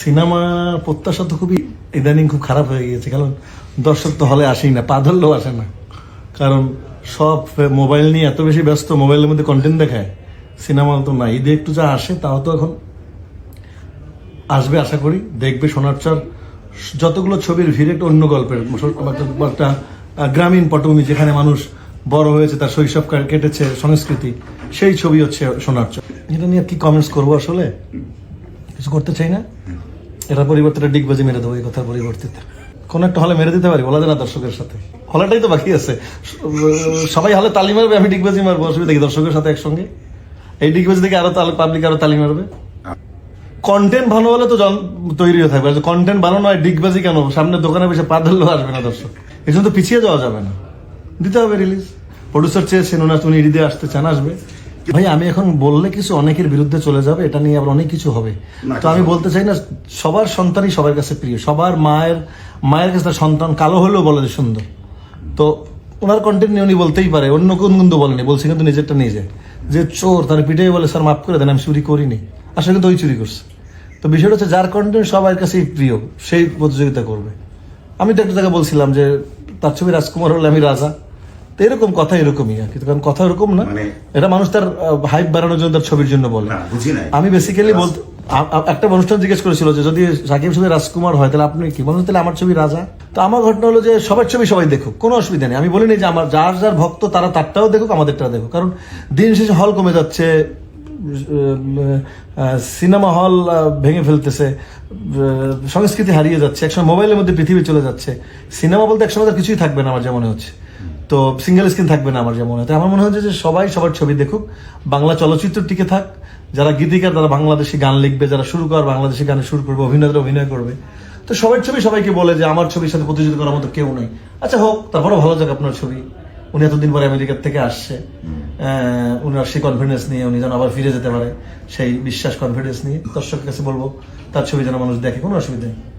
Cinema প্রত্যাশা তো খুবই ইদানিং খুব খারাপ হয়ে গিয়েছে, কারণ দর্শক তো হলে আসেই না, পা আসে না। কারণ সব মোবাইল নিয়ে এত বেশি ব্যস্ত, মোবাইলের মধ্যে কন্টেন্ট দেখায়, সিনেমা তো না ঈদে একটু যা আসে, তাও তো এখন আসবে আশা করি, দেখবে সোনারচর যতগুলো ছবির ভিড়, একটা অন্য গল্পের একটা গ্রামীণ পটভূমি যেখানে মানুষ বড় হয়েছে, তার শৈশব কেটেছে সংস্কৃতি, সেই ছবি হচ্ছে সোনারচর এটা নিয়ে কি কমেন্টস করব আসলে? কিছু করতে চাই না। এটার পরিবর্তে ডিগবাজি মেরে দেবো, এই কথার পরিবর্তে। কোন একটা হলে মেরে দিতে পারি, বলা যায় দর্শকের সাথে। হলেটাই তো বাকি আছে। সবাই হলে তালি মারবে, আমি ডিগবাজি মারবো, অসুবিধা কি? দর্শকের সাথে একসঙ্গে? এই ডিগবাজি থেকে আরও পাবলিক আরও তালি মারবে? কন্টেন্ট ভালো হলে তো তৈরি হয়ে থাকবে। কন্টেন্ট ভালো নয় ডিগবাজি কেন? সামনে দোকানে বসে পা ধরলেও আসবে না দর্শক। এই জন্য তো পিছিয়ে যাওয়া যাবে না। দিতে হবে রিলিজ প্রডিউসার চেয়েছেন, ওনার উনি ঈদে আসতে চান, আসবে। ভাই আমি এখন বললে কিছু অনেকের বিরুদ্ধে চলে যাবে এটা নিয়ে আবার অনেক কিছু হবে। তো আমি বলতে চাই না সবার সন্তানই সবার কাছে প্রিয় সবার মায়ের মায়ের কাছে তার সন্তান কালো হলেও বলে যে সুন্দর। তো ওনার কন্টেন্ট নিয়ে উনি বলতেই পারে অন্য কোন কিন্তু বলেনি বলছে কিন্তু নিজেরটা নিজে। যে চোর তার পিঠে বলে স্যার মাফ করে দেন আমি চুরি করিনি। আসলে কিন্তু ওই চুরি করছে। তো বিষয়টা হচ্ছে যার কন্টেন্ট সবার কাছেই প্রিয় সেই প্রতিযোগিতা করবে। আমি তো একটা জায়গায় বলছিলাম যে তার ছবি রাজকুমার হলে আমি রাজা। তো এরকম কথা এরকমই আর কি কারণ কথা এরকম না। মানে- এটা মানুষ তার হাইপ বাড়ানোর জন্য তার ছবির জন্য বলে। আমি বেসিক্যালি বলতে একটা অনুষ্ঠান জিজ্ঞেস করেছিল যে যদি সাকিব ছবি রাজকুমার হয় তাহলে আপনি কি? বলুন তাহলে আমার ছবি রাজা। তো আমার ঘটনা হলো যে সবার ছবি সবাই দেখুক কোনো অসুবিধা নেই। আমি বলিনি যে আমার যার যার ভক্ত তারা তারটাও দেখুক আমাদেরটা দেখুক। কারণ দিন শেষে হল কমে যাচ্ছে সিনেমা হল ভেঙে ফেলতেছে সংস্কৃতি হারিয়ে যাচ্ছে একসময় মোবাইলের মধ্যে পৃথিবী চলে যাচ্ছে। সিনেমা বলতে একসময় তার কিছুই থাকবে না আমার যেমন মনে হচ্ছে। তো সিঙ্গেল স্ক্রিন থাকবে না আমার যেমন আমার মনে হচ্ছে যে সবাই সবার ছবি দেখুক, বাংলা চলচ্চিত্র টিকে থাক, যারা গীতিকার তারা বাংলাদেশি গান লিখবে, যারা শুরু কর, বাংলাদেশি গানে শুরু করবে অভিনেতা অভিনয় করবে, তো সবার ছবি সবাইকে বলে যে আমার ছবির সাথে প্রতিযোগিতা করার মতো কেউ নেই। আচ্ছা হোক, তারপরেও ভালো যাক আপনার ছবি। উনি এতদিন পরে আমেরিকার থেকে আসছে। উনার সেই কনফিডেন্স নিয়ে উনি যেন আবার ফিরে যেতে পারে, সেই বিশ্বাস কনফিডেন্স নিয়ে। দর্শকের কাছে বলব, তার ছবি যেন মানুষ দেখে, কোনো অসুবিধা নেই।